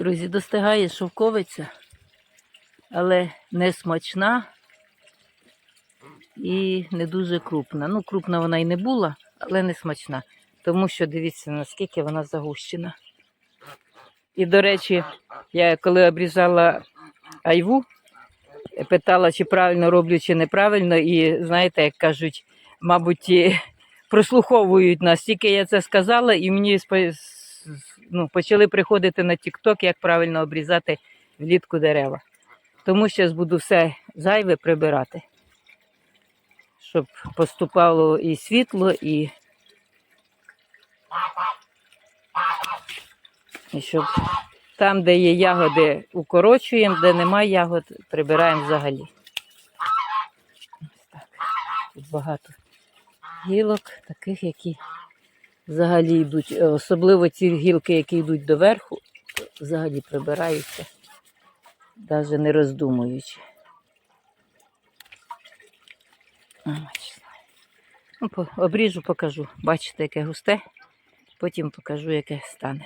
Друзі, достигає шовковиця, але не смачна і не дуже крупна. Ну, крупна вона і не була, але не смачна. Тому що дивіться, наскільки вона загущена. І, до речі, я коли обрізала айву, питала, чи правильно роблю, чи неправильно, і знаєте, як кажуть, мабуть, прослуховують нас. Тільки я це сказала, і мені ну, почали приходити на TikTok, як правильно обрізати влітку дерева. Тому зараз буду все зайве прибирати, щоб поступало і світло, і, і щоб там, де є ягоди, укорочуємо, де немає ягод, прибираємо взагалі. Ось так. Тут багато гілок, таких, які взагалі йдуть, е, особливо ці гілки, які йдуть доверху, взагалі прибираються, навіть не роздумуючи. Ну, обріжу, покажу. Бачите, яке густе, потім покажу, яке стане.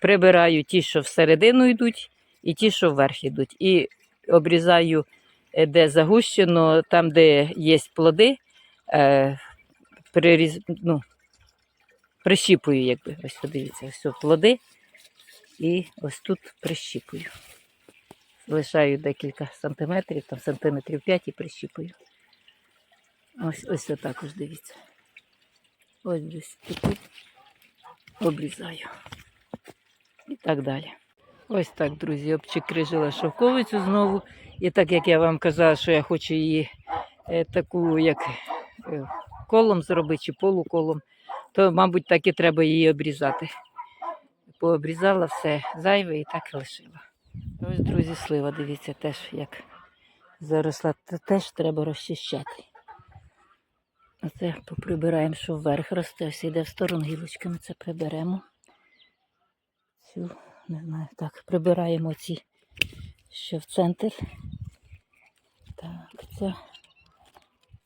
Прибираю ті, що всередину йдуть, і ті, що вверх йдуть. І обрізаю, е, де загущено, там, де є плоди, е, приріз, ну, прищіпую, якби. Ось подивіться, ось плоди. І ось тут прищіпую. Лишаю декілька сантиметрів, там сантиметрів 5 і прищіпую. Ось ось це також дивіться. Ось десь тут обрізаю. І так далі. Ось так, друзі, обчикрижила шовковицю знову. І так як я вам казала, що я хочу її е, таку, як е, колом зробити чи полуколом, то, мабуть, так і треба її обрізати. Пообрізала все зайве і так лишила. Ось, друзі, слива, дивіться, теж як заросла, Це теж треба розчищати. Оце поприбираємо, що вверх росте, ось йде в сторону гілочками, це приберемо. Цю, не знаю, так, прибираємо ці, що в центр. Так, ця.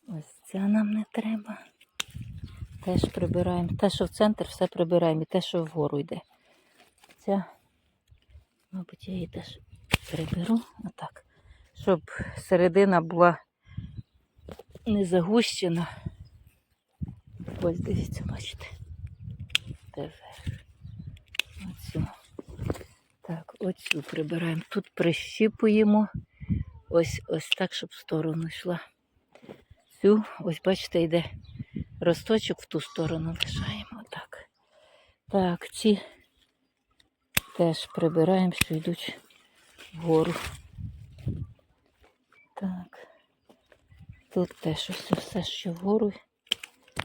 Ось ця нам не треба. Теж прибираємо. Те, що в центр, все прибираємо. І те, що вгору йде. Ця, мабуть, я її теж приберу. Отак. Щоб середина була не загущена. Ось дивіться, бачите. Оцю. Так, оцю прибираємо. Тут прищіпуємо. Ось ось так, щоб в сторону йшла. Цю, ось бачите, йде росточок в ту сторону лишаємо. Так. Так, ці теж прибираємо, що йдуть вгору. Так. Тут теж ось все, що вгору.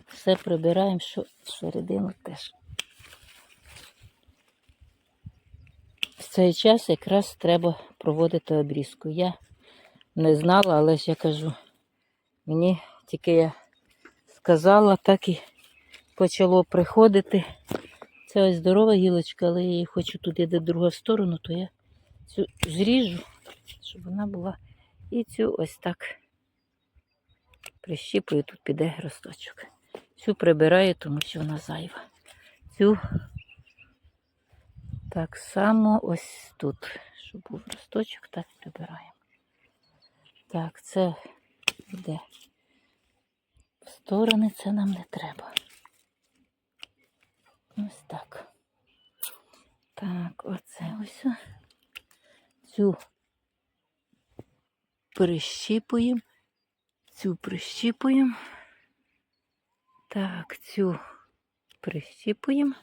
Все прибираємо, що всередину теж. В цей час якраз треба проводити обрізку. Я не знала, але ж я кажу, мені тільки я сказала, так і почало приходити. Це ось здорова гілочка, але я її хочу туди, де друга сторону, то я цю зріжу, щоб вона була. І цю ось так прищіпую, тут піде росточок. Цю прибираю, тому що вона зайва. Цю так само ось тут, щоб був росточок, так прибираємо. Так, це йде сторони, це нам не треба. Ось так. Так, оце ось. Цю прищіпуємо, цю прищіпуємо. Так, цю прищіпуємо.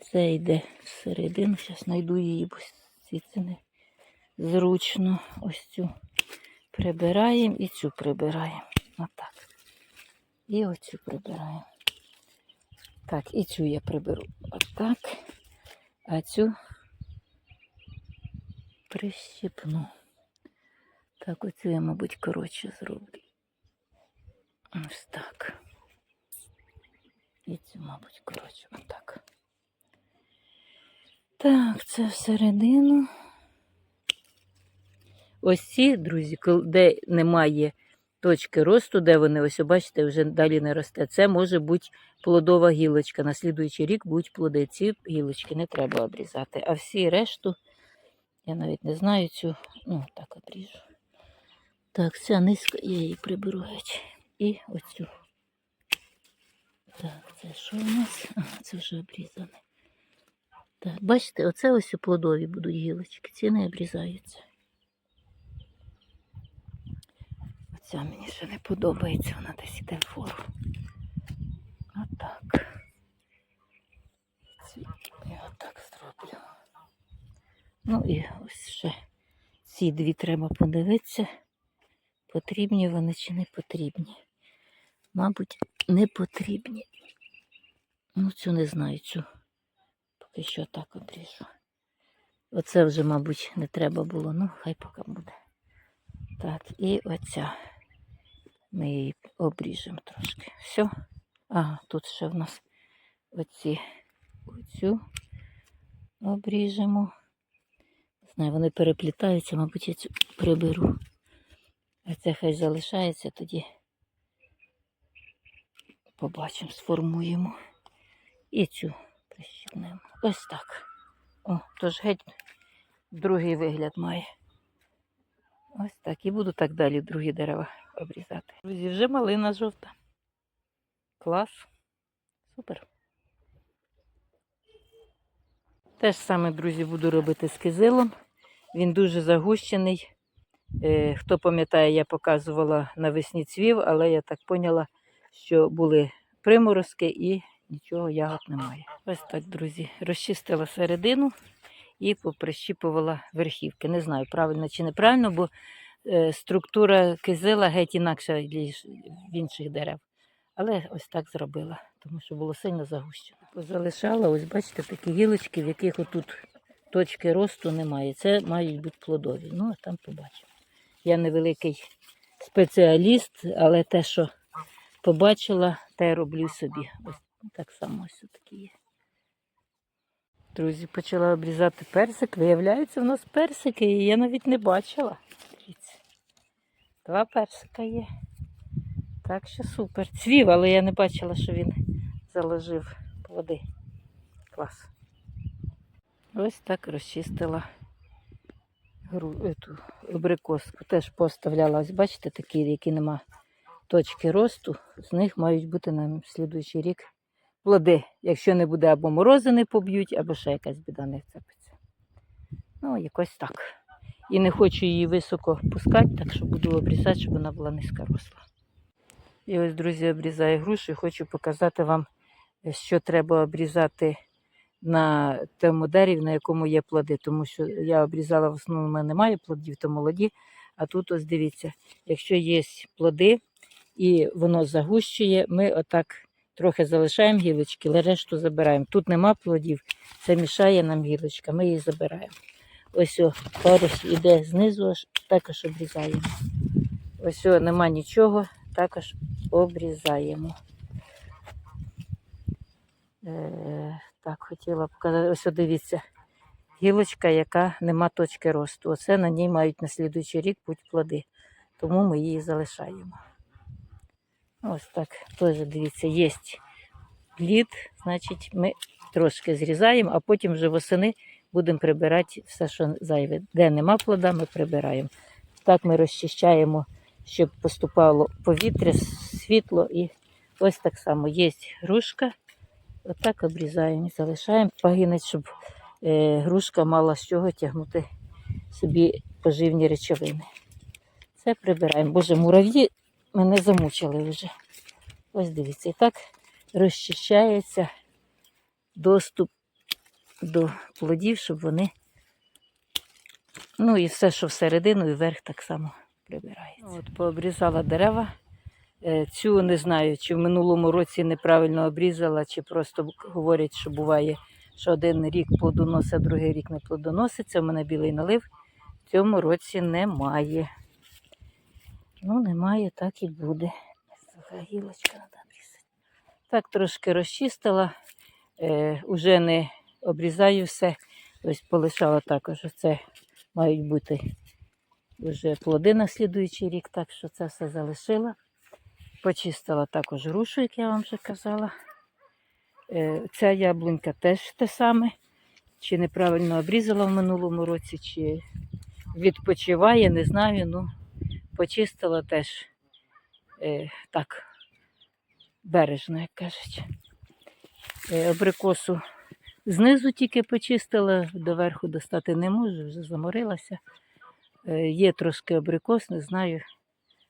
Це йде всередину. Зараз знайду її, бо це не зручно. Ось цю прибираємо і цю прибираємо. Отак. І оцю прибираємо. Так, і цю я приберу. Отак. А цю прищипну. Так, оцю я, мабуть, коротше зроблю. Ось так. І цю, мабуть, коротше, отак. Так, це всередину. Ось ці, друзі, де немає точки росту, де вони, ось бачите, вже далі не росте. Це може бути плодова гілочка. На слідуючий рік будуть плоди. Ці гілочки не треба обрізати. А всі решту, я навіть не знаю цю, ну так обріжу. Так, ця низька, я її приберу геть. І оцю. Так, це що у нас? Ага, це вже обрізане. Так, бачите, оце ось у плодові будуть гілочки, ці не обрізаються. Оця мені ще не подобається, вона десь іде вгору. Отак. Я отак зроблю. Ну і ось ще ці дві треба подивитися, потрібні вони чи не потрібні. Мабуть, не потрібні. Ну, цю не знаю, цю. Поки що так обріжу. Оце вже, мабуть, не треба було, ну, хай поки буде. Так, і оця. Ми її обріжемо трошки. Все. Ага, тут ще в нас оці оцю обріжемо. Не знаю, вони переплітаються, мабуть, я цю приберу. А це хай залишається тоді. Побачимо, сформуємо. І цю прищепнемо. Ось так. О, тож геть другий вигляд має. Ось так. І буду так далі другі дерева обрізати. Друзі, вже малина жовта. Клас. Супер. Те ж саме, друзі, буду робити з кизилом. Він дуже загущений. Е, Хто пам'ятає, я показувала навесні цвів, але я так поняла, що були приморозки і нічого ягод немає. Ось так, друзі, розчистила середину і поприщіпувала верхівки. Не знаю, правильно чи неправильно, бо структура кизила геть інакша ніж в інших дерев. Але ось так зробила, тому що було сильно загущено. Позалишала, ось бачите, такі гілочки, в яких отут точки росту немає. Це мають бути плодові. Ну, а там побачимо. Я невеликий спеціаліст, але те, що побачила, те роблю собі. Ось так само ось такі є. Друзі, почала обрізати персик. Виявляється, в нас персики, і я навіть не бачила. Дивіться. Два персика є. Так що супер. Цвів, але я не бачила, що він заложив плоди. Клас. Ось так розчистила ету, абрикоску. Теж поставляла, ось бачите, такі, які нема точки росту, з них мають бути на слідуючий рік плоди. Якщо не буде або морози не поб'ють, або ще якась біда не вцепиться. Ну, якось так. І не хочу її високо пускати, так що буду обрізати, щоб вона була низько росла. І ось, друзі, обрізаю грушу і хочу показати вам, що треба обрізати на тому дереві, на якому є плоди. Тому що я обрізала в основному, немає плодів, то молоді. А тут ось дивіться, якщо є плоди і воно загущує, ми отак трохи залишаємо гілочки, але решту забираємо. Тут нема плодів, це мішає нам гілочка, ми її забираємо. Ось о, парус іде знизу, аж також обрізаємо. Ось о, нема нічого, також обрізаємо. Е, так, хотіла показати. Ось о, дивіться, гілочка, яка нема точки росту. Оце на ній мають на слідуючий рік бути плоди. Тому ми її залишаємо. Ось так, теж дивіться, є плід, значить ми трошки зрізаємо, а потім вже восени будемо прибирати все, що зайве. Де нема плода, ми прибираємо. Так ми розчищаємо, щоб поступало повітря, світло і ось так само є грушка. Отак обрізаємо і залишаємо пагінець, щоб е, грушка мала з чого тягнути собі поживні речовини. Це прибираємо. Боже, мурав'ї мене замучили вже. Ось дивіться, і так розчищається доступ до плодів, щоб вони. Ну і все, що всередину і вверх так само прибирається. От пообрізала дерева. Е, Цю не знаю, чи в минулому році неправильно обрізала, чи просто говорять, що буває, що один рік плодоносить, а другий рік не плодоносить. Це в мене білий налив. В цьому році немає. Ну, немає, так і буде. Суха гілочка треба обрізати. Так трошки розчистила, е, уже не обрізаю все. Ось полишала також. Оце мають бути вже плоди на слідуючий рік, так що це все залишила. Почистила також грушу, як я вам вже казала. Е, Ця яблунька теж те саме. Чи неправильно обрізала в минулому році, чи відпочиває, не знаю. Ну, почистила теж е, так бережно, як кажуть. Е, абрикосу знизу тільки почистила, доверху достати не можу, вже заморилася. Е, є трошки абрикос, не знаю.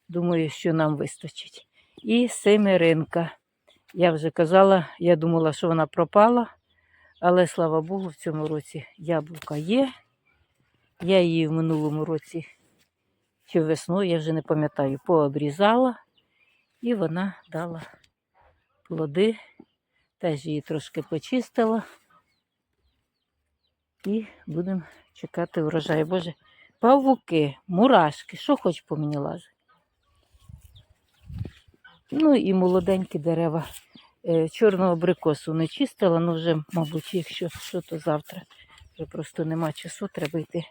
Думаю, що нам вистачить. І семеринка. Я вже казала, я думала, що вона пропала, але слава Богу, в цьому році яблука є. Я її в минулому році чи весною, я вже не пам'ятаю, пообрізала, і вона дала плоди. Теж її трошки почистила. І будемо чекати врожаю. Боже, павуки, мурашки, що хоч по мені лазить. Ну і молоденькі дерева. Е, Чорного абрикосу не чистила, ну вже, мабуть, якщо що, то завтра. Вже просто нема часу, треба йти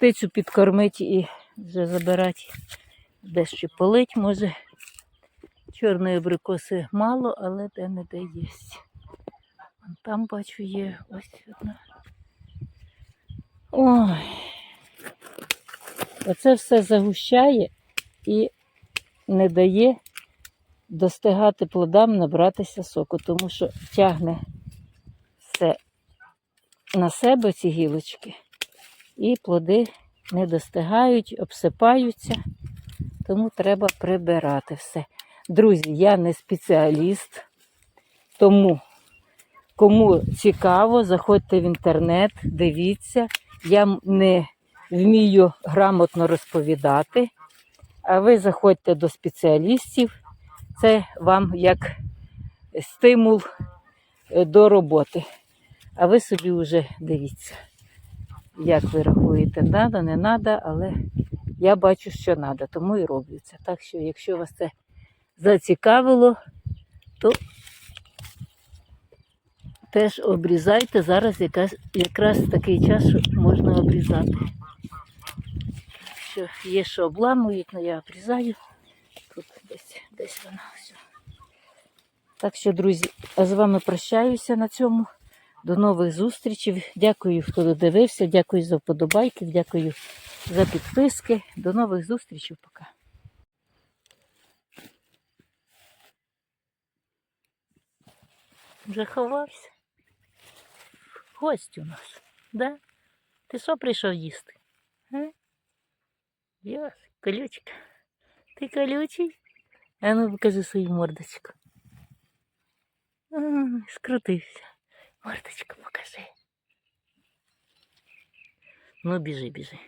птицю підкормити і вже забирати. Дещо полить, може. Чорної абрикоси мало, але де-не-де є. Там бачу є ось одна. Ой. Оце все загущає і не дає достигати плодам набратися соку, тому що тягне все на себе ці гілочки, і плоди не достигають, обсипаються, тому треба прибирати все. Друзі, я не спеціаліст, тому кому цікаво, заходьте в інтернет, дивіться. Я не вмію грамотно розповідати, а ви заходьте до спеціалістів. Це вам як стимул е, до роботи. А ви собі вже дивіться, як ви рахуєте, треба, не треба, але я бачу, що треба, тому і роблю це. Так що, якщо вас це зацікавило, то теж обрізайте. Зараз якраз такий час, що можна обрізати. Що є, що обламують, але я обрізаю. Тут десь, десь вона все. Так що, друзі, а з вами прощаюся на цьому. До нових зустрічей. Дякую, хто додивився. Дякую за вподобайки, дякую за підписки. До нових зустрічей. Пока. Вже. Гость у нас. Да? Ти що прийшов їсти? А? Йос, колючка. Ти колючий? А ну покажи свою мордочку. Ай, скрутився. Мордочку покажи. Ну, біжи, біжи.